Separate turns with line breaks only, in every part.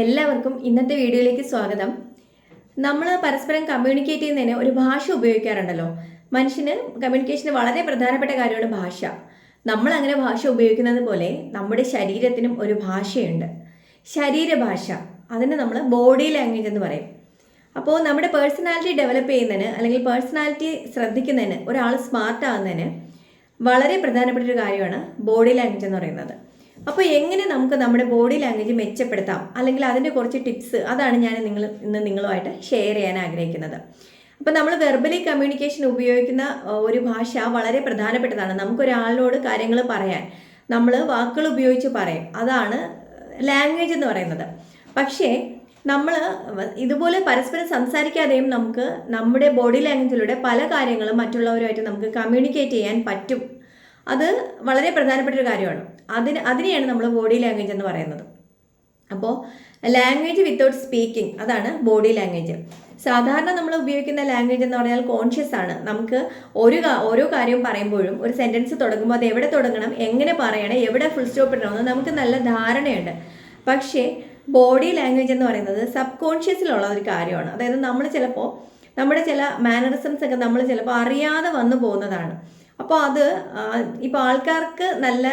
എല്ലാവർക്കും ഇന്നത്തെ വീഡിയോയിലേക്ക് സ്വാഗതം. നമ്മൾ പരസ്പരം കമ്മ്യൂണിക്കേറ്റ് ചെയ്യുന്നതിന് ഒരു ഭാഷ ഉപയോഗിക്കാറുണ്ടല്ലോ. മനുഷ്യന് കമ്മ്യൂണിക്കേഷന് വളരെ പ്രധാനപ്പെട്ട കാര്യമാണ് ഭാഷ. നമ്മൾ അങ്ങനെ ഭാഷ ഉപയോഗിക്കുന്നത് പോലെ നമ്മുടെ ശരീരത്തിനും ഒരു ഭാഷയുണ്ട്. ശരീരഭാഷ അതിന് നമ്മൾ ബോഡി ലാംഗ്വേജ് എന്ന് പറയും. അപ്പോൾ നമ്മുടെ പേഴ്സണാലിറ്റി ഡെവലപ്പ് ചെയ്യുന്നതിന് അല്ലെങ്കിൽ പേഴ്സണാലിറ്റി ശ്രദ്ധിക്കുന്നതിന് ഒരാൾ സ്മാർട്ട് ആകുന്നതിന് വളരെ പ്രധാനപ്പെട്ട ഒരു കാര്യമാണ് ബോഡി ലാംഗ്വേജ് എന്ന് പറയുന്നത്. അപ്പോൾ എങ്ങനെ നമുക്ക് നമ്മുടെ ബോഡി ലാംഗ്വേജ് മെച്ചപ്പെടുത്താം? അല്ലെങ്കിൽ അതിന്റെ കുറച്ച് ടിപ്സ് അതാണ് ഞാൻ നിങ്ങൾ ഇന്ന് നിങ്ങളുമായിട്ട് ഷെയർ ചെയ്യാൻ ആഗ്രഹിക്കുന്നത്. അപ്പോൾ നമ്മൾ വെർബലി കമ്മ്യൂണിക്കേഷൻ ഉപയോഗിക്കുന്ന ഒരു ഭാഷ വളരെ പ്രധാനപ്പെട്ടതാണ്. നമുക്കൊരാളിനോട് കാര്യങ്ങൾ പറയാൻ നമ്മൾ വാക്കുകൾ ഉപയോഗിച്ച് പറയും. അതാണ് ലാംഗ്വേജ് എന്ന് പറയുന്നത്. പക്ഷേ നമ്മൾ ഇതുപോലെ പരസ്പരം സംസാരിക്കാതെയും നമുക്ക് നമ്മുടെ ബോഡി ലാംഗ്വേജിലൂടെ പല കാര്യങ്ങളും മറ്റുള്ളവരുമായിട്ട് നമുക്ക് കമ്മ്യൂണിക്കേറ്റ് ചെയ്യാൻ പറ്റും. അത് വളരെ പ്രധാനപ്പെട്ട ഒരു കാര്യമാണ്. അതിന് അതിനെയാണ് നമ്മൾ ബോഡി ലാംഗ്വേജ് എന്ന് പറയുന്നത്. അപ്പോൾ ലാംഗ്വേജ് വിത്തൗട്ട് സ്പീക്കിംഗ് അതാണ് ബോഡി ലാംഗ്വേജ് സാധാരണ നമ്മൾ ഉപയോഗിക്കുന്ന ലാംഗ്വേജ് എന്ന് പറഞ്ഞാൽ കോൺഷ്യസ് ആണ്. നമുക്ക് ഒരു ഓരോ കാര്യവും പറയുമ്പോഴും ഒരു സെന്റൻസ് തുടങ്ങുമ്പോൾ അത് എവിടെ തുടങ്ങണം എങ്ങനെ പറയണം എവിടെ ഫുൾ സ്റ്റോപ്പ് ഇടണമെന്ന് നമുക്ക് നല്ല ധാരണയുണ്ട്. പക്ഷേ ബോഡി ലാംഗ്വേജ് എന്ന് പറയുന്നത് സബ് കോൺഷ്യസിലുള്ള ഒരു കാര്യമാണ്. അതായത് നമ്മൾ ചിലപ്പോൾ നമ്മുടെ ചില മാനറിസംസ് ഒക്കെ നമ്മൾ ചിലപ്പോൾ അറിയാതെ വന്നു പോകുന്നതാണ്. അപ്പോൾ അത് ഇപ്പോൾ ആൾക്കാർക്ക് നല്ല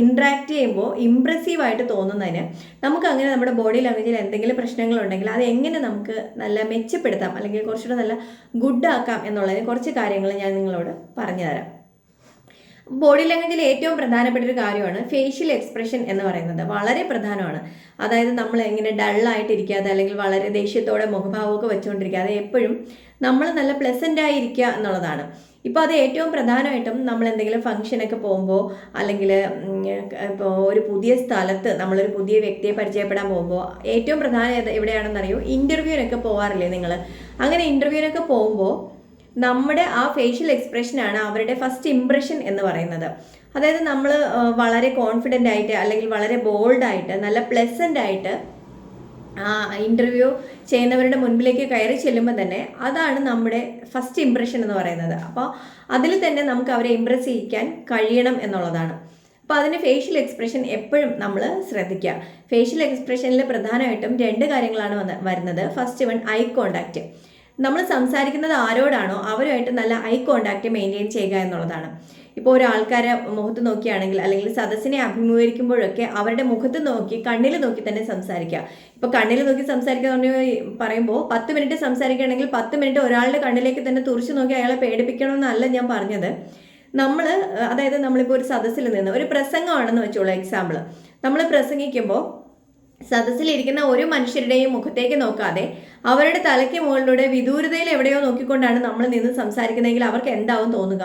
ഇൻട്രാക്ട് ചെയ്യുമ്പോൾ ഇമ്പ്രസീവ് ആയിട്ട് തോന്നുന്നതിന് നമുക്ക് അങ്ങനെ നമ്മുടെ ബോഡി ലാംഗ്വേജിൽ എന്തെങ്കിലും പ്രശ്നങ്ങളുണ്ടെങ്കിൽ അത് എങ്ങനെ നമുക്ക് നല്ല മെച്ചപ്പെടുത്താം അല്ലെങ്കിൽ കുറച്ചുകൂടെ നല്ല ഗുഡ് ആക്കാം എന്നുള്ളതിന് കുറച്ച് കാര്യങ്ങൾ ഞാൻ നിങ്ങളോട് പറഞ്ഞു തരാം. ബോഡി ലാംഗ്വേജിൽ ഏറ്റവും പ്രധാനപ്പെട്ട ഒരു കാര്യമാണ് ഫേഷ്യൽ എക്സ്പ്രഷൻ എന്ന് പറയുന്നത്. വളരെ പ്രധാനമാണ്. അതായത് നമ്മൾ എങ്ങനെ ഡള്ളായിട്ടിരിക്കാതെ അല്ലെങ്കിൽ വളരെ ദേഷ്യത്തോടെ മുഖഭാവമൊക്കെ വെച്ചുകൊണ്ടിരിക്കാതെ എപ്പോഴും നമ്മൾ നല്ല പ്ലസന്റ് ആയിരിക്കുക എന്നുള്ളതാണ്. ഇപ്പോൾ അത് ഏറ്റവും പ്രധാനമായിട്ടും നമ്മൾ എന്തെങ്കിലും ഫംഗ്ഷനൊക്കെ പോകുമ്പോൾ അല്ലെങ്കിൽ ഇപ്പോൾ ഒരു പുതിയ സ്ഥലത്ത് നമ്മളൊരു പുതിയ വ്യക്തിയെ പരിചയപ്പെടാൻ പോകുമ്പോൾ ഏറ്റവും പ്രധാനം എവിടെയാണെന്നറിയോ ഇന്റർവ്യൂവിനൊക്കെ പോകാറില്ലേ നിങ്ങൾ അങ്ങനെ ഇന്റർവ്യൂവിനൊക്കെ പോകുമ്പോൾ നമ്മുടെ ആ ഫേഷ്യൽ എക്സ്പ്രഷനാണ് അവരുടെ ഫസ്റ്റ് ഇംപ്രഷൻ എന്ന് പറയുന്നത്. അതായത് നമ്മൾ വളരെ കോൺഫിഡന്റ് ആയിട്ട് അല്ലെങ്കിൽ വളരെ ബോൾഡായിട്ട് നല്ല പ്ലസന്റ് ആയിട്ട് ഇന്റർവ്യൂ ചെയ്യുന്നവരുടെ മുൻപിലേക്ക് കയറി ചെല്ലുമ്പോൾ തന്നെ അതാണ് നമ്മുടെ ഫസ്റ്റ് ഇമ്പ്രഷൻ എന്ന് പറയുന്നത്. അപ്പോൾ അതിൽ തന്നെ നമുക്ക് അവരെ ഇമ്പ്രസ് ചെയ്യിക്കാൻ കഴിയണം എന്നുള്ളതാണ്. അപ്പോൾ അതിന് ഫേഷ്യൽ എക്സ്പ്രഷൻ എപ്പോഴും നമ്മൾ ശ്രദ്ധിക്കുക. ഫേഷ്യൽ എക്സ്പ്രഷനിൽ പ്രധാനമായിട്ടും രണ്ട് കാര്യങ്ങളാണ് വന്ന് വരുന്നത്. ഫസ്റ്റ് വൺ ഐ കോണ്ടാക്റ്റ് നമ്മൾ സംസാരിക്കുന്നത് ആരോടാണോ അവരുമായിട്ട് നല്ല ഐ കോണ്ടാക്റ്റ് മെയിന്റെയിൻ ചെയ്യുക എന്നുള്ളതാണ്. ഇപ്പോൾ ഒരാൾക്കാരെ മുഖത്ത് നോക്കിയാണെങ്കിൽ അല്ലെങ്കിൽ സദസ്സിനെ അഭിമുഖീകരിക്കുമ്പോഴൊക്കെ അവരുടെ മുഖത്ത് നോക്കി കണ്ണിൽ നോക്കി തന്നെ സംസാരിക്കുക. ഇപ്പോൾ കണ്ണിൽ നോക്കി സംസാരിക്കുക എന്ന് പറയുമ്പോൾ പത്ത് മിനിറ്റ് സംസാരിക്കുകയാണെങ്കിൽ പത്ത് മിനിറ്റ് ഒരാളുടെ കണ്ണിലേക്ക് തന്നെ തുറച്ചു നോക്കി അയാളെ പേടിപ്പിക്കണമെന്നല്ല ഞാൻ പറഞ്ഞത്. നമ്മൾ അതായത് നമ്മളിപ്പോൾ ഒരു സദസ്സിൽ നിന്ന് ഒരു പ്രസംഗമാണെന്ന് വെച്ചോളൂ എക്സാമ്പിൾ നമ്മൾ പ്രസംഗിക്കുമ്പോൾ സദസ്സിലിരിക്കുന്ന ഒരു മനുഷ്യരുടെയും മുഖത്തേക്ക് നോക്കാതെ അവരുടെ തലയ്ക്ക് മുകളിലൂടെ വിദൂരതയിൽ എവിടെയോ നോക്കിക്കൊണ്ടാണ് നമ്മൾ നിന്ന് സംസാരിക്കുന്നതെങ്കിൽ അവർക്ക് എന്താവും തോന്നുക?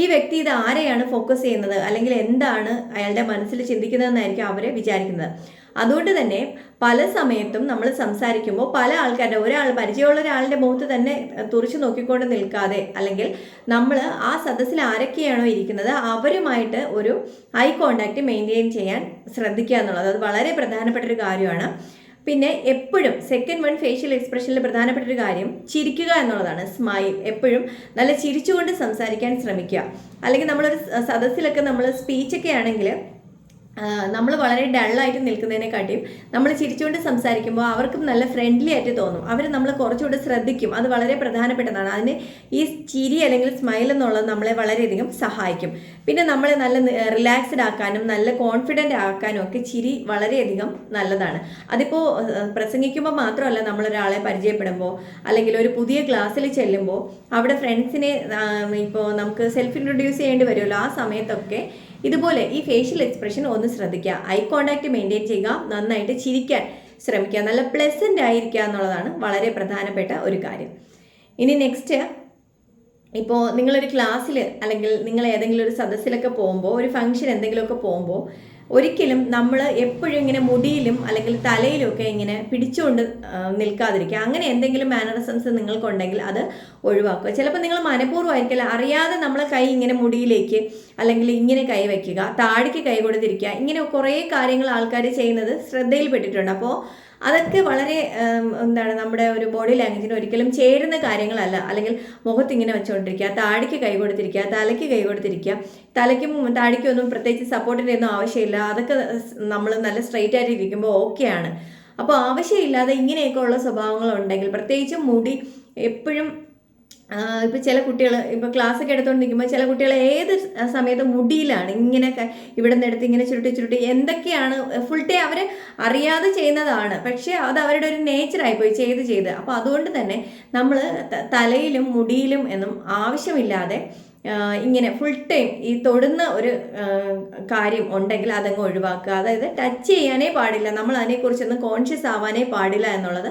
ഈ വ്യക്തി ഇത് ആരെയാണ് ഫോക്കസ് ചെയ്യുന്നത്? അല്ലെങ്കിൽ എന്താണ് അയാളുടെ മനസ്സിൽ ചിന്തിക്കുന്നതെന്നായിരിക്കും അവരെ വിചാരിക്കുന്നത്. അതുകൊണ്ട് തന്നെ പല സമയത്തും നമ്മൾ സംസാരിക്കുമ്പോൾ പല ആൾക്കാരുടെ ഒരാൾ പരിചയമുള്ള ഒരാളുടെ മുഖത്ത് തന്നെ തുറച്ചു നോക്കിക്കൊണ്ട് നിൽക്കാതെ അല്ലെങ്കിൽ നമ്മൾ ആ സദസ്സിൽ ആരൊക്കെയാണോ ഇരിക്കുന്നത് അവരുമായിട്ട് ഒരു ഐ കോണ്ടാക്റ്റ് മെയിന്റെയിൻ ചെയ്യാൻ ശ്രദ്ധിക്കുക എന്നുള്ളത് അത് വളരെ പ്രധാനപ്പെട്ട ഒരു കാര്യമാണ്. പിന്നെ എപ്പോഴും സെക്കൻഡ് വൺ ഫേഷ്യൽ എക്സ്പ്രഷനിൽ പ്രധാനപ്പെട്ട ഒരു കാര്യം ചിരിക്കുക എന്നുള്ളതാണ്. സ്മൈൽ എപ്പോഴും നല്ല ചിരിച്ചുകൊണ്ട് സംസാരിക്കാൻ ശ്രമിക്കുക. അല്ലെങ്കിൽ നമ്മളൊരു സദസ്സിലൊക്കെ നമ്മൾ സ്പീച്ചൊക്കെ ആണെങ്കിൽ നമ്മൾ വളരെ ഡള്ളായിട്ട് നിൽക്കുന്നതിനെക്കാട്ടിയും നമ്മൾ ചിരിച്ചുകൊണ്ട് സംസാരിക്കുമ്പോൾ അവർക്കും നല്ല ഫ്രണ്ട്ലി ആയിട്ട് തോന്നും. അവർ നമ്മൾ കുറച്ചുകൂടെ ശ്രദ്ധിക്കും. അത് വളരെ പ്രധാനപ്പെട്ടതാണ്. അതിന് ഈ ചിരി അല്ലെങ്കിൽ സ്മൈൽ എന്നുള്ളത് നമ്മളെ വളരെയധികം സഹായിക്കും. പിന്നെ നമ്മളെ നല്ല റിലാക്സ്ഡ് ആക്കാനും നല്ല കോൺഫിഡന്റ് ആക്കാനും ഒക്കെ ചിരി വളരെയധികം നല്ലതാണ്. അതിപ്പോൾ പ്രസംഗിക്കുമ്പോൾ മാത്രമല്ല നമ്മളൊരാളെ പരിചയപ്പെടുമ്പോൾ അല്ലെങ്കിൽ ഒരു പുതിയ ക്ലാസ്സിൽ ചെല്ലുമ്പോൾ അവിടെ ഫ്രണ്ട്സിനെ ഇപ്പോൾ നമുക്ക് സെൽഫ് ഇൻട്രൊഡ്യൂസ് ചെയ്യേണ്ടി വരുമല്ലോ ആ സമയത്തൊക്കെ ഇതുപോലെ ഈ ഫേഷ്യൽ എക്സ്പ്രഷൻ ഒന്ന് ശ്രദ്ധിക്കുക. ഐ കോണ്ടാക്ട് മെയിന്റെയിൻ ചെയ്യുക നന്നായിട്ട് ചിരിക്കാൻ ശ്രമിക്കുക നല്ല പ്ലസന്റ് ആയിരിക്കുക എന്നുള്ളതാണ് വളരെ പ്രധാനപ്പെട്ട ഒരു കാര്യം. ഇനി നെക്സ്റ്റ് ഇപ്പോൾ നിങ്ങളൊരു ക്ലാസ്സിൽ അല്ലെങ്കിൽ നിങ്ങൾ ഏതെങ്കിലും ഒരു സദസ്സിലൊക്കെ പോകുമ്പോൾ ഒരു ഫംഗ്ഷൻ എന്തെങ്കിലുമൊക്കെ പോകുമ്പോൾ ഒരിക്കലും നമ്മൾ എപ്പോഴും ഇങ്ങനെ മുടിയിലും അല്ലെങ്കിൽ തലയിലും ഒക്കെ ഇങ്ങനെ പിടിച്ചുകൊണ്ട് നിൽക്കാതിരിക്കുക. അങ്ങനെ എന്തെങ്കിലും മാനറിസംസ് നിങ്ങൾക്കുണ്ടെങ്കിൽ അത് ഒഴിവാക്കുക. ചിലപ്പോൾ നിങ്ങൾ മനഃപൂർവമായിരിക്കില്ല. അറിയാതെ നമ്മൾ കൈ ഇങ്ങനെ മുടിയിലേക്ക് അല്ലെങ്കിൽ ഇങ്ങനെ കൈ വയ്ക്കുക താടിക്ക് കൈ കൊടുത്തിരിക്കുക. ഇങ്ങനെ കുറേ കാര്യങ്ങൾ ആൾക്കാർ ചെയ്യുന്നത് ശ്രദ്ധയിൽപ്പെട്ടിട്ടുണ്ട്. അപ്പോൾ അതൊക്കെ വളരെ എന്താണ് നമ്മുടെ ഒരു ബോഡി ലാംഗ്വേജിന് ഒരിക്കലും ചേരുന്ന കാര്യങ്ങളല്ല. അല്ലെങ്കിൽ മുഖത്ത് ഇങ്ങനെ വെച്ചുകൊണ്ടിരിക്കുക താടിക്ക് കൈ കൊടുത്തിരിക്കുക തലയ്ക്ക് കൈ കൊടുത്തിരിക്കുക തലയ്ക്കും താടിക്കും ഒന്നും പ്രത്യേകിച്ച് സപ്പോർട്ടിന്റെ ഒന്നും ആവശ്യമില്ല. അതൊക്കെ നമ്മൾ നല്ല സ്ട്രെയിറ്റ് ആയിട്ട് ഇരിക്കുമ്പോൾ ഓക്കെയാണ് അപ്പോൾ ആവശ്യമില്ലാതെ ഇങ്ങനെയൊക്കെ ഉള്ള സ്വഭാവങ്ങളുണ്ടെങ്കിൽ പ്രത്യേകിച്ച് മുടി എപ്പോഴും ഇപ്പം ചില കുട്ടികൾ ഇപ്പോൾ ക്ലാസ് ഒക്കെ എടുത്തുകൊണ്ടിരിക്കുമ്പോൾ ചില കുട്ടികൾ ഏത് സമയത്ത് മുടിയിലാണ്. ഇങ്ങനെ ഇവിടെ നിന്ന് എടുത്ത് ഇങ്ങനെ ചുരുട്ടി ചുരുട്ടി എന്തൊക്കെയാണ് ഫുൾ ഡേ അവർ അറിയാതെ ചെയ്യുന്നതാണ്. പക്ഷേ അത് അവരുടെ ഒരു നേച്ചറായി പോയി ചെയ്ത് ചെയ്ത്. അപ്പോൾ അതുകൊണ്ട് തന്നെ നമ്മൾ തലയിലും മുടിയിലും എന്നും ആവശ്യമില്ലാതെ ഇങ്ങനെ ഫുൾ ടൈം ഈ തൊടുന്ന ഒരു കാര്യം ഉണ്ടെങ്കിൽ അതങ്ങ് ഒഴിവാക്കുക. അതായത് ടച്ച് ചെയ്യാനേ പാടില്ല. നമ്മൾ അതിനെക്കുറിച്ചൊന്നും കോൺഷ്യസ് ആവാനേ പാടില്ല എന്നുള്ളത്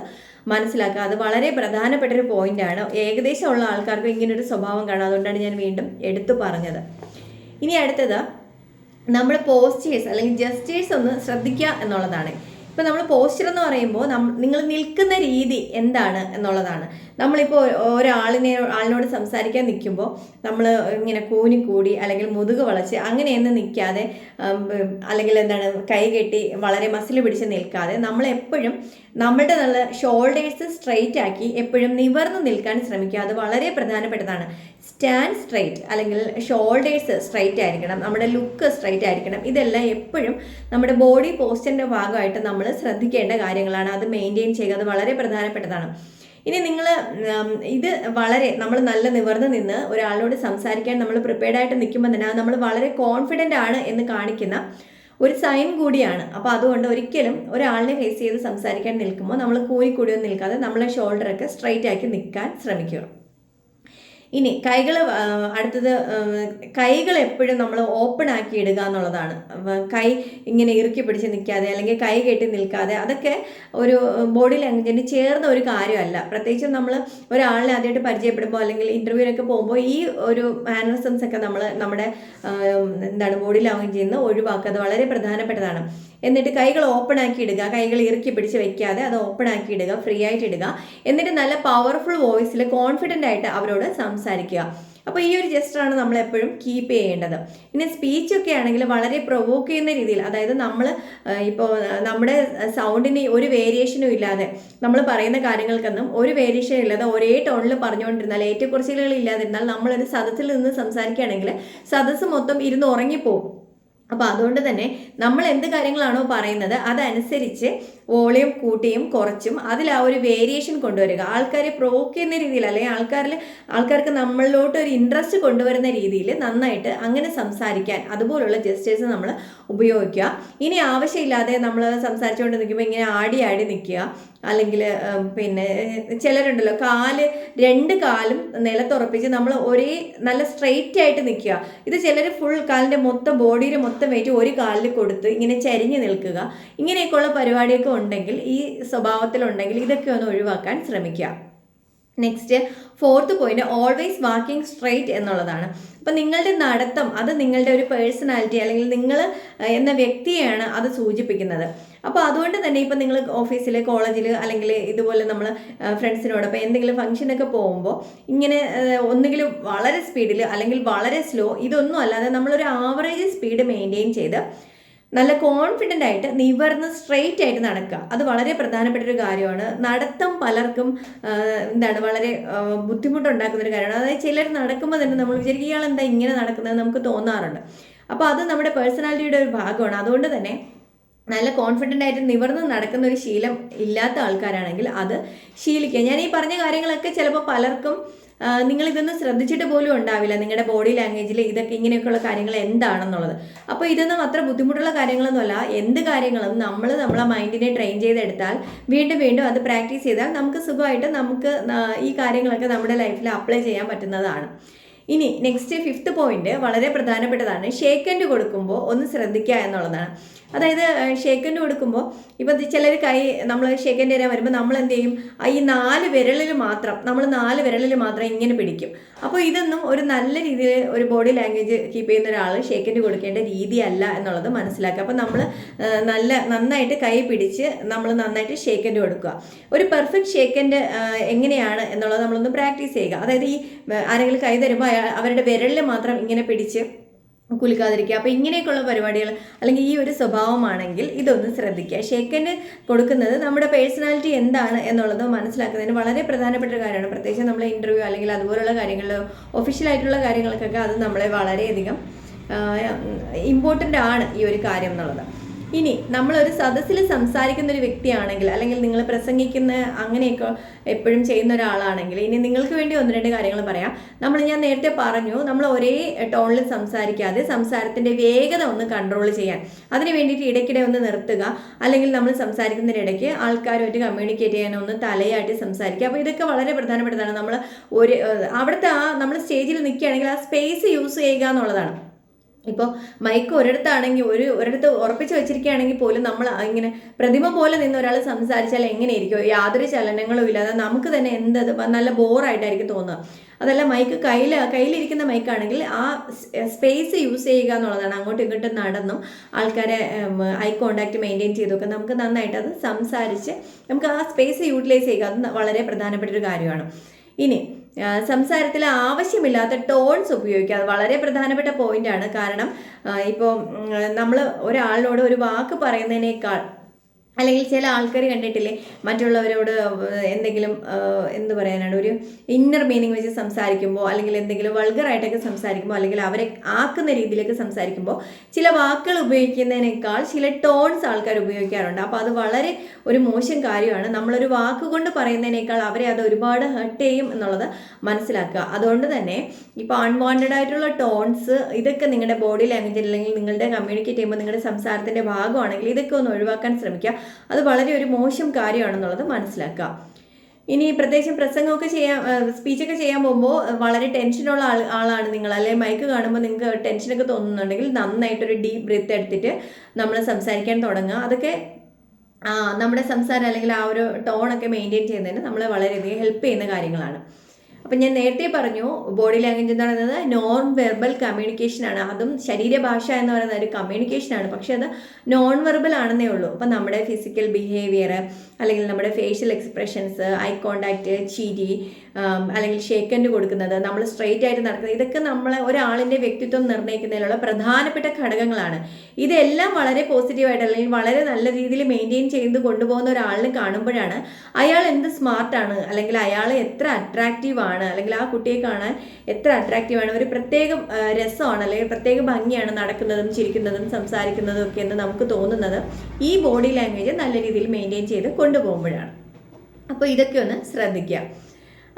മനസ്സിലാക്കുക. അത് വളരെ പ്രധാനപ്പെട്ട ഒരു പോയിന്റാണ് ഏകദേശം ഉള്ള ആൾക്കാർക്ക് ഇങ്ങനൊരു സ്വഭാവം കാണാം. അതുകൊണ്ടാണ് ഞാൻ വീണ്ടും എടുത്തു പറഞ്ഞത്. ഇനി അടുത്തത് നമ്മൾ പോസ്റ്റേഴ്സ് അല്ലെങ്കിൽ ജസ്റ്റേഴ്സ് ഒന്ന് ശ്രദ്ധിക്കുക എന്നുള്ളതാണ്. ഇപ്പം നമ്മൾ പോസ്റ്റർ എന്ന് പറയുമ്പോൾ നിങ്ങൾ നിൽക്കുന്ന രീതി എന്താണ് എന്നുള്ളതാണ്. നമ്മളിപ്പോൾ ഒരാളിനെ ആളിനോട് സംസാരിക്കാൻ നിൽക്കുമ്പോൾ നമ്മൾ ഇങ്ങനെ കൂനിക്കൂടി അല്ലെങ്കിൽ മുതുക് വളച്ച് അങ്ങനെയൊന്നും നിൽക്കാതെ അല്ലെങ്കിൽ എന്താണ് കൈ കെട്ടി വളരെ മസിൽ പിടിച്ച് നിൽക്കാതെ നമ്മൾ എപ്പോഴും നമ്മുടെ നല്ല ഷോൾഡേഴ്സ് സ്ട്രെയിറ്റ് ആക്കി എപ്പോഴും നിവർന്ന് നിൽക്കാൻ ശ്രമിക്കുക. അത് വളരെ പ്രധാനപ്പെട്ടതാണ്. സ്റ്റാൻഡ് സ്ട്രെയിറ്റ് അല്ലെങ്കിൽ ഷോൾഡേഴ്സ് സ്ട്രെയിറ്റ് ആയിരിക്കണം. നമ്മുടെ ലുക്ക് സ്ട്രെയിറ്റ് ആയിരിക്കണം. ഇതെല്ലാം എപ്പോഴും നമ്മുടെ ബോഡി പോസ്റ്ററിന്റെ ഭാഗമായിട്ട് നമ്മൾ ശ്രദ്ധിക്കേണ്ട കാര്യങ്ങളാണ്. അത് മെയിന്റെയിൻ ചെയ്യുക. അത് വളരെ പ്രധാനപ്പെട്ടതാണ്. ഇനി നിങ്ങൾ ഇത് വളരെ നമ്മൾ നല്ല നിവർന്ന് നിന്ന് ഒരാളോട് സംസാരിക്കാൻ നമ്മൾ പ്രിപ്പയർഡ് ആയിട്ട് നിൽക്കുമ്പോൾ തന്നെ നമ്മൾ വളരെ കോൺഫിഡന്റ് ആണ് എന്ന് കാണിക്കുന്ന ഒരു സൈൻ കൂടിയാണ്. അപ്പോൾ അതുകൊണ്ട് ഒരിക്കലും ഒരാളിനെ ഫേസ് ചെയ്ത് സംസാരിക്കാൻ നിൽക്കുമ്പോൾ നമ്മൾ കൂടി കൂടിയൊന്നും നിൽക്കാതെ നമ്മളെ ഷോൾഡറൊക്കെ സ്ട്രൈറ്റ് ആക്കി നിൽക്കാൻ ശ്രമിക്കുക. ഇനി കൈകൾ അടുത്തത് കൈകൾ എപ്പോഴും നമ്മൾ ഓപ്പൺ ആക്കി ഇടുക എന്നുള്ളതാണ്. കൈ ഇങ്ങനെ ഇറുക്കി പിടിച്ച് നിൽക്കാതെ അല്ലെങ്കിൽ കൈ കെട്ടി നിൽക്കാതെ അതൊക്കെ ഒരു ബോഡി ലാംഗ്വേജിന് ചേർന്ന ഒരു കാര്യമല്ല. പ്രത്യേകിച്ച് നമ്മൾ ഒരാളിനെ ആദ്യമായിട്ട് പരിചയപ്പെടുമ്പോൾ അല്ലെങ്കിൽ ഇന്റർവ്യൂവിനൊക്കെ പോകുമ്പോൾ ഈ ഒരു മാനറിസംസ് ഒക്കെ നമ്മൾ നമ്മുടെ എന്താണ് ബോഡി ലാംഗ്വേജിൽ നിന്ന് ഒഴിവാക്കുക. അത് വളരെ പ്രധാനപ്പെട്ടതാണ്. എന്നിട്ട് കൈകൾ ഓപ്പൺ ആക്കി ഇടുക. കൈകൾ ഇറുക്കി പിടിച്ച് വെക്കാതെ അത് ഓപ്പൺ ആക്കി ഇടുക ഫ്രീ ആയിട്ട് ഇടുക. എന്നിട്ട് നല്ല പവർഫുൾ വോയിസിൽ കോൺഫിഡന്റ് ആയിട്ട് അവരോട് സംസാരിക്കുക. അപ്പോൾ ഈ ഒരു ജസ്റ്ററാണ് നമ്മൾ എപ്പോഴും കീപ്പ് ചെയ്യേണ്ടത്. പിന്നെ സ്പീച്ചൊക്കെ ആണെങ്കിൽ വളരെ പ്രൊവോക്ക് ചെയ്യുന്ന രീതിയിൽ അതായത് നമ്മൾ ഇപ്പോൾ നമ്മുടെ സൗണ്ടിന് ഒരു വേരിയേഷനും ഇല്ലാതെ നമ്മൾ പറയുന്ന കാര്യങ്ങൾക്കൊന്നും ഒരു വേരിയേഷൻ ഇല്ലാതെ ഒരേ ടോണിൽ പറഞ്ഞുകൊണ്ടിരുന്നാൽ ഏറ്റക്കുറച്ചിലുകൾ ഇല്ലാതിരുന്നാൽ നമ്മളൊരു സദസ്സിൽ നിന്ന് സംസാരിക്കുകയാണെങ്കിൽ സദസ്സ് മൊത്തം ഇരുന്ന് ഉറങ്ങിപ്പോവും. അപ്പോൾ അതുകൊണ്ട് തന്നെ നമ്മൾ എന്ത് കാര്യങ്ങളാണോ പറയുന്നത് അതനുസരിച്ച് വോളിയം കൂട്ടിയും കുറച്ചും അതിൽ ആ ഒരു വേരിയേഷൻ കൊണ്ടുവരിക. ആൾക്കാരെ പ്രോക്ക് ചെയ്യുന്ന രീതിയിൽ അല്ലെങ്കിൽ ആൾക്കാരിൽ ആൾക്കാർക്ക് നമ്മളിലോട്ട് ഒരു ഇൻട്രസ്റ്റ് കൊണ്ടുവരുന്ന രീതിയിൽ നന്നായിട്ട് അങ്ങനെ സംസാരിക്കാൻ അതുപോലുള്ള ജസ്റ്റേഴ്സ് നമ്മൾ ഉപയോഗിക്കുക. ഇനി ആവശ്യമില്ലാതെ നമ്മൾ സംസാരിച്ചുകൊണ്ട് നിൽക്കുമ്പോൾ ഇങ്ങനെ ആടി ആടി നിൽക്കുക. അല്ലെങ്കിൽ പിന്നെ ചിലരുണ്ടല്ലോ കാൽ രണ്ട് കാലും നിലത്തുറപ്പിച്ച് നമ്മൾ ഒരേ നല്ല സ്ട്രെയിറ്റ് ആയിട്ട് നിൽക്കുക. ഇത് ചിലർ ഫുൾ കാലിന്റെ മൊത്തം ബോഡിയിൽ മൊത്തം വെയിറ്റ് ഒരു കാലിൽ കൊടുത്ത് ഇങ്ങനെ ചരിഞ്ഞ് നിൽക്കുക. ഇങ്ങനെയൊക്കെയുള്ള പരിപാടിയൊക്കെ ഉണ്ടെങ്കിൽ ഈ സ്വഭാവത്തിലുണ്ടെങ്കിൽ ഇതൊക്കെ ഒന്ന് ഒഴിവാക്കാൻ ശ്രമിക്കുക. Next fourth point always walking straight എന്നുള്ളതാണ്. അപ്പം നിങ്ങളുടെ നടത്തം അത് നിങ്ങളുടെ ഒരു പേഴ്സണാലിറ്റി അല്ലെങ്കിൽ നിങ്ങൾ എന്ന വ്യക്തിയാണ് അത് സൂചിപ്പിക്കുന്നത്. അപ്പോൾ അതുകൊണ്ട് തന്നെ ഇപ്പം നിങ്ങൾ ഓഫീസിൽ കോളേജിൽ അല്ലെങ്കിൽ ഇതുപോലെ നമ്മൾ ഫ്രണ്ട്സിനോടൊപ്പം എന്തെങ്കിലും ഫംഗ്ഷനൊക്കെ പോകുമ്പോൾ ഇങ്ങനെ ഒന്നുകിൽ വളരെ സ്പീഡിൽ അല്ലെങ്കിൽ വളരെ സ്ലോ ഇതൊന്നും അല്ലാതെ നമ്മളൊരു ആവറേജ് സ്പീഡ് മെയിന്റെയിൻ ചെയ്ത് നല്ല കോൺഫിഡന്റ് ആയിട്ട് നിവർന്ന് സ്ട്രെയിറ്റ് ആയിട്ട് നടക്കുക. അത് വളരെ പ്രധാനപ്പെട്ട ഒരു കാര്യമാണ്. നടത്തം പലർക്കും എന്താണ് വളരെ ബുദ്ധിമുട്ടുണ്ടാക്കുന്ന ഒരു കാര്യമാണ്. അതായത് ചിലർ നടക്കുമ്പോൾ തന്നെ നമ്മൾ വിചാരിക്കും ഇയാൾ എന്താ ഇങ്ങനെ നടക്കുന്നത് നമുക്ക് തോന്നാറുണ്ട്. അപ്പോൾ അത് നമ്മുടെ പേഴ്സണാലിറ്റിയുടെ ഒരു ഭാഗമാണ്. അതുകൊണ്ട് തന്നെ നല്ല കോൺഫിഡന്റ് ആയിട്ട് നിവർന്ന് നടക്കുന്ന ഒരു ശീലം ഇല്ലാത്ത ആൾക്കാരാണെങ്കിൽ അത് ശീലിക്കുക. ഞാൻ ഈ പറഞ്ഞ കാര്യങ്ങളൊക്കെ ചിലപ്പോൾ പലർക്കും നിങ്ങൾ ഇതൊന്നും ശ്രദ്ധിച്ചിട്ട് പോലും ഉണ്ടാവില്ല നിങ്ങളുടെ ബോഡി ലാംഗ്വേജിൽ ഇതൊക്കെ ഇങ്ങനെയൊക്കെയുള്ള കാര്യങ്ങൾ എന്താണെന്നുള്ളത്. അപ്പോൾ ഇതൊന്നും അത്ര ബുദ്ധിമുട്ടുള്ള കാര്യങ്ങളൊന്നുമല്ല. എന്ത് കാര്യങ്ങളും നമ്മൾ നമ്മളെ മൈൻഡിനെ ട്രെയിൻ ചെയ്തെടുത്താൽ വീണ്ടും വീണ്ടും അത് പ്രാക്ടീസ് ചെയ്താൽ നമുക്ക് സുഖമായിട്ട് നമുക്ക് ഈ കാര്യങ്ങളൊക്കെ നമ്മുടെ ലൈഫിൽ അപ്ലൈ ചെയ്യാൻ പറ്റുന്നതാണ്. ഇനി നെക്സ്റ്റ് ഫിഫ്ത്ത് പോയിന്റ് വളരെ പ്രധാനപ്പെട്ടതാണ്. ഷേക്കൻഡ് കൊടുക്കുമ്പോൾ ഒന്ന് ശ്രദ്ധിക്കുക എന്നുള്ളതാണ്. അതായത് ഷേക്കൻഡ് കൊടുക്കുമ്പോൾ ഇപ്പം ചിലർ കൈ നമ്മൾ ഷേക്കൻഡ് തരാൻ വരുമ്പോൾ നമ്മൾ എന്ത് ചെയ്യും ഈ നാല് വിരലിൽ മാത്രം നമ്മൾ നാല് വിരലിൽ മാത്രം ഇങ്ങനെ പിടിക്കും. അപ്പോൾ ഇതൊന്നും ഒരു നല്ല രീതിയിൽ ഒരു ബോഡി ലാംഗ്വേജ് കീപ്പ് ചെയ്യുന്ന ഒരാൾ ഷേക്കൻഡ് കൊടുക്കേണ്ട രീതിയല്ല എന്നുള്ളത് മനസ്സിലാക്കുക. അപ്പോൾ നമ്മൾ നല്ല നന്നായിട്ട് കൈ പിടിച്ച് നമ്മൾ നന്നായിട്ട് ഷേക്കൻഡ് കൊടുക്കുക. ഒരു പെർഫെക്റ്റ് ഷേക്കൻഡ് എങ്ങനെയാണ് എന്നുള്ളത് നമ്മളൊന്ന് പ്രാക്ടീസ് ചെയ്യുക. അതായത് ഈ ആരെങ്കിലും കൈ തരുമ്പോൾ അവരുടെ വിരലിൽ മാത്രം ഇങ്ങനെ പിടിച്ച് കുലുക്കാതിരിക്കുക. അപ്പോൾ ഇങ്ങനെയൊക്കെയുള്ള പരിപാടികൾ അല്ലെങ്കിൽ ഈ ഒരു സ്വഭാവമാണെങ്കിൽ ഇതൊന്ന് ശ്രദ്ധിക്കുക. ഷേക്കൻഡ് കൊടുക്കുന്നത് നമ്മുടെ പേഴ്സണാലിറ്റി എന്താണ് എന്നുള്ളത് മനസ്സിലാക്കുന്നതിന് വളരെ പ്രധാനപ്പെട്ട ഒരു കാര്യമാണ്. പ്രത്യേകിച്ച് നമ്മളെ ഇന്റർവ്യൂ അല്ലെങ്കിൽ അതുപോലുള്ള കാര്യങ്ങൾ ഒഫീഷ്യലായിട്ടുള്ള കാര്യങ്ങൾക്കൊക്കെ അത് നമ്മളെ വളരെയധികം ഇമ്പോർട്ടന്റ് ആണ് ഈ ഒരു കാര്യം എന്നുള്ളത്. ഇനി നമ്മളൊരു സദസ്സിൽ സംസാരിക്കുന്ന ഒരു വ്യക്തിയാണെങ്കിൽ അല്ലെങ്കിൽ നിങ്ങൾ പ്രസംഗിക്കുന്ന അങ്ങനെയൊക്കെ എപ്പോഴും ചെയ്യുന്ന ഒരാളാണെങ്കിൽ ഇനി നിങ്ങൾക്ക് വേണ്ടി ഒന്ന് രണ്ട് കാര്യങ്ങൾ പറയാം. നമ്മൾ ഞാൻ നേരത്തെ പറഞ്ഞു നമ്മൾ ഒരേ ടോണിൽ സംസാരിക്കാതെ സംസാരത്തിന്റെ വേഗത ഒന്ന് കൺട്രോൾ ചെയ്യാൻ. അതിന് വേണ്ടിയിട്ട് ഇടയ്ക്കിടെ ഒന്ന് നിർത്തുക. അല്ലെങ്കിൽ നമ്മൾ സംസാരിക്കുന്നതിനിടയ്ക്ക് ആൾക്കാരുമായിട്ട് കമ്മ്യൂണിക്കേറ്റ് ചെയ്യാൻ ഒന്ന് തലയാട്ടി സംസാരിക്കുക. അപ്പോൾ ഇതൊക്കെ വളരെ പ്രധാനപ്പെട്ടതാണ്. നമ്മൾ ഒരു അവിടുത്തെ ആ നമ്മൾ സ്റ്റേജിൽ നിൽക്കുകയാണെങ്കിൽ ആ സ്പേസ് യൂസ് ചെയ്യുക എന്നുള്ളതാണ്. ഇപ്പോൾ മൈക്ക് ഒരിടത്താണെങ്കിൽ ഒരു ഒരിടത്ത് ഉറപ്പിച്ച് വെച്ചിരിക്കുകയാണെങ്കിൽ പോലും നമ്മൾ ഇങ്ങനെ പ്രതിമ പോലെ നിന്ന് ഒരാൾ സംസാരിച്ചാൽ എങ്ങനെയിരിക്കും യാതൊരു ചലനങ്ങളും ഇല്ലാതെ നമുക്ക് തന്നെ എന്ത് നല്ല ബോറായിട്ടായിരിക്കും തോന്നുക. അതല്ല മൈക്ക് കയ്യിൽ കയ്യിലിരിക്കുന്ന മൈക്കാണെങ്കിൽ ആ സ്പേസ് യൂസ് ചെയ്യുക എന്നുള്ളതാണ്. അങ്ങോട്ടും ഇങ്ങോട്ടും നടന്നും ആൾക്കാരെ ഐ കോണ്ടാക്ട് മെയിന്റെയിൻ ചെയ്തൊക്കെ നമുക്ക് നന്നായിട്ട് അത് സംസാരിച്ച് നമുക്ക് ആ സ്പേസ് യൂട്ടിലൈസ് ചെയ്യുക. അത് വളരെ പ്രധാനപ്പെട്ട ഒരു കാര്യമാണ്. ഇനി സംസാരത്തിൽ ആവശ്യമില്ലാത്ത ടോൺസ് ഉപയോഗിക്കുക. അത് വളരെ പ്രധാനപ്പെട്ട പോയിന്റാണ് കാരണം ഇപ്പോൾ നമ്മൾ ഒരാളിനോട് ഒരു വാക്ക് പറയുന്നതിനേക്കാൾ അല്ലെങ്കിൽ ചില ആൾക്കാർ കണ്ടിട്ടില്ലേ? മറ്റുള്ളവരോട് എന്തെങ്കിലും എന്ത് പറയാനാണ്? ഒരു ഇന്നർ മീനിങ് വെച്ച് സംസാരിക്കുമ്പോൾ അല്ലെങ്കിൽ എന്തെങ്കിലും വൾഗറായിട്ടൊക്കെ സംസാരിക്കുമ്പോൾ അല്ലെങ്കിൽ അവരെ ആക്കുന്ന രീതിയിലൊക്കെ സംസാരിക്കുമ്പോൾ ചില വാക്കുകൾ ഉപയോഗിക്കുന്നതിനേക്കാൾ ചില ടോൺസ് ആൾക്കാർ ഉപയോഗിക്കാറുണ്ട്. അപ്പോൾ അത് വളരെ ഒരു മോശം കാര്യമാണ്. നമ്മളൊരു വാക്കുകൊണ്ട് പറയുന്നതിനേക്കാൾ അവരെ അത് ഒരുപാട് ഹർട്ട് ചെയ്യും എന്നുള്ളത് മനസ്സിലാക്കുക. അതുകൊണ്ട് തന്നെ ഇപ്പോൾ അൺവാണ്ടഡ് ആയിട്ടുള്ള ടോൺസ് ഇതൊക്കെ നിങ്ങളുടെ ബോഡി ലാംഗ്വേജ് അല്ലെങ്കിൽ നിങ്ങളുടെ കമ്മ്യൂണിക്കേറ്റ് ചെയ്യുമ്പോൾ നിങ്ങളുടെ സംസാരത്തിന്റെ ഭാഗമാണെങ്കിൽ ഇതൊക്കെ ഒന്ന് ഒഴിവാക്കാൻ ശ്രമിക്കുക. അത് വളരെ ഒരു മോശം കാര്യമാണെന്നുള്ളത് മനസ്സിലാക്കുക. ഇനി പ്രത്യേകിച്ചും പ്രസംഗമൊക്കെ ചെയ്യാൻ സ്പീച്ചൊക്കെ ചെയ്യാൻ പോകുമ്പോൾ വളരെ ടെൻഷനുള്ള ആൾ ആളാണ് നിങ്ങൾ. അല്ലെങ്കിൽ മൈക്ക് കാണുമ്പോൾ നിങ്ങൾക്ക് ടെൻഷനൊക്കെ തോന്നുന്നുണ്ടെങ്കിൽ നന്നായിട്ടൊരു ഡീപ്പ് ബ്രീത്ത് എടുത്തിട്ട് നമ്മൾ സംസാരിക്കാൻ തുടങ്ങുക. അതൊക്കെ നമ്മുടെ സംസാരം അല്ലെങ്കിൽ ആ ഒരു ടോണൊക്കെ മെയിന്റെയിൻ ചെയ്യുന്നതിന് നമ്മളെ വളരെയധികം ഹെൽപ്പ് ചെയ്യുന്ന കാര്യങ്ങളാണ്. അപ്പം ഞാൻ നേരത്തെ പറഞ്ഞു ബോഡി ലാംഗ്വേജ് എന്ന് പറയുന്നത് നോൺ വെർബൽ കമ്മ്യൂണിക്കേഷൻ ആണ്. അതും ശരീരഭാഷ എന്ന് പറയുന്ന ഒരു കമ്മ്യൂണിക്കേഷൻ ആണ്. പക്ഷെ അത് നോൺ വെർബൽ ആണെന്നേ ഉള്ളൂ. അപ്പം നമ്മുടെ ഫിസിക്കൽ ബിഹേവിയർ അല്ലെങ്കിൽ നമ്മുടെ ഫേഷ്യൽ എക്സ്പ്രഷൻസ് ഐ കോണ്ടാക്റ്റ് ചിരി അല്ലെങ്കിൽ ഷേക്കൻഡ് കൊടുക്കുന്നത് നമ്മൾ സ്ട്രെയിറ്റ് ആയിട്ട് നടക്കുന്നത് ഇതൊക്കെ നമ്മൾ ഒരാളിന്റെ വ്യക്തിത്വം നിർണയിക്കുന്നതിനുള്ള പ്രധാനപ്പെട്ട ഘടകങ്ങളാണ്. ഇതെല്ലാം വളരെ പോസിറ്റീവായിട്ട് അല്ലെങ്കിൽ വളരെ നല്ല രീതിയിൽ മെയിന്റെയിൻ ചെയ്ത് കൊണ്ടുപോകുന്ന ഒരാളിനെ കാണുമ്പോഴാണ് അയാൾ എന്ത് സ്മാർട്ടാണ് അല്ലെങ്കിൽ അയാൾ എത്ര അട്രാക്റ്റീവ് ആണ് അല്ലെങ്കിൽ ആ കുട്ടിയെ കാണാൻ എത്ര അട്രാക്റ്റീവാണ് ഒരു പ്രത്യേക രസമാണ് അല്ലെങ്കിൽ പ്രത്യേക ഭംഗിയാണ് നടക്കുന്നതും ചിരിക്കുന്നതും സംസാരിക്കുന്നതും ഒക്കെ എന്ന് നമുക്ക് തോന്നുന്നത് ഈ ബോഡി ലാംഗ്വേജ് നല്ല രീതിയിൽ മെയിന്റെയിൻ ചെയ്ത് കൊണ്ടുപോകുമ്പോഴാണ്. അപ്പോൾ ഇതൊക്കെ ഒന്ന് ശ്രദ്ധിക്കുക.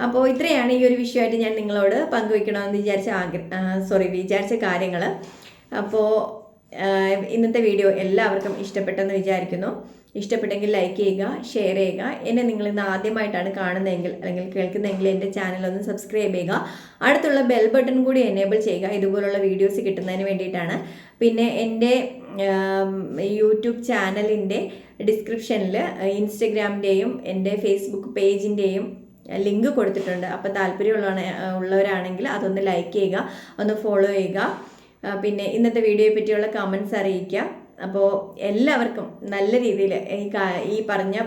അപ്പോൾ ഇത്രയാണ് ഈ ഒരു വിഷയമായിട്ട് ഞാൻ നിങ്ങളോട് പങ്കുവെക്കണമെന്ന് വിചാരിച്ച ആഗ്ര സോറി വിചാരിച്ച കാര്യങ്ങൾ. അപ്പോൾ ഇന്നത്തെ വീഡിയോ എല്ലാവർക്കും ഇഷ്ടപ്പെട്ടെന്ന് വിചാരിക്കുന്നു. ഇഷ്ടപ്പെട്ടെങ്കിൽ ലൈക്ക് ചെയ്യുക ഷെയർ ചെയ്യുക. എന്നെ നിങ്ങൾ ഇന്ന് ആദ്യമായിട്ടാണ് കാണുന്നതെങ്കിൽ അല്ലെങ്കിൽ കേൾക്കുന്നതെങ്കിൽ എന്റെ ചാനൽ ഒന്ന് സബ്സ്ക്രൈബ് ചെയ്യുക. അടുത്തുള്ള ബെൽ ബട്ടൺ കൂടി എനേബിൾ ചെയ്യുക. ഇതുപോലുള്ള വീഡിയോസ് കിട്ടുന്നതിന് വേണ്ടിയിട്ടാണ്. പിന്നെ എന്റെ യൂട്യൂബ് ചാനലിന്റെ ഡിസ്ക്രിപ്ഷനിൽ ഇൻസ്റ്റഗ്രാമിന്റെയും എന്റെ ഫേസ്ബുക്ക് പേജിന്റെയും ലിങ്ക് കൊടുത്തിട്ടുണ്ട്. അപ്പോൾ താല്പര്യമുള്ള ഉള്ളവരാണെങ്കിൽ അതൊന്ന് ലൈക്ക് ചെയ്യുക ഒന്ന് ഫോളോ ചെയ്യുക. പിന്നെ ഇന്നത്തെ വീഡിയോയെ പറ്റിയുള്ള കമൻസ് അറിയിക്കുക. അപ്പോൾ എല്ലാവർക്കും നല്ല രീതിയിൽ ഈ ഈ പറഞ്ഞ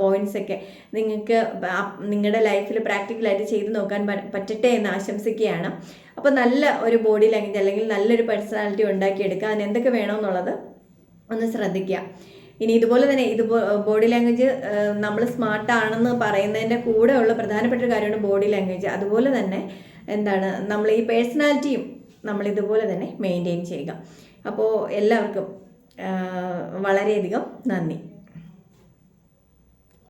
പോയിന്റ്സ് ഒക്കെ നിങ്ങൾക്ക് നിങ്ങളുടെ ലൈഫിൽ പ്രാക്ടിക്കലായിട്ട് ചെയ്തു നോക്കാൻ പറ്റട്ടെ എന്ന് ആശംസിക്കുകയാണ്. അപ്പോൾ നല്ല ഒരു ബോഡി ലാംഗ്വേജ് അല്ലെങ്കിൽ നല്ലൊരു പേഴ്സണാലിറ്റി ഉണ്ടാക്കിയെടുക്കുക അതിന് എന്തൊക്കെ വേണമെന്നുള്ളത് ഒന്ന് ശ്രദ്ധിക്കുക. ഇനി ഇതുപോലെ തന്നെ ഇത് ബോഡി ലാംഗ്വേജ് നമ്മൾ സ്മാർട്ട് ആണെന്ന് പറയുന്നതിന്റെ കൂടെ ഉള്ള പ്രധാനപ്പെട്ട ഒരു കാര്യമാണ് ബോഡി ലാംഗ്വേജ് അതുപോലെ തന്നെ എന്താണ് നമ്മൾ ഈ പേഴ്സണാലിറ്റിയും നമ്മൾ ഇതുപോലെ തന്നെ മെയിന്റെയിൻ ചെയ്യുക. അപ്പോൾ എല്ലാവർക്കും വളരെയധികം നന്ദി.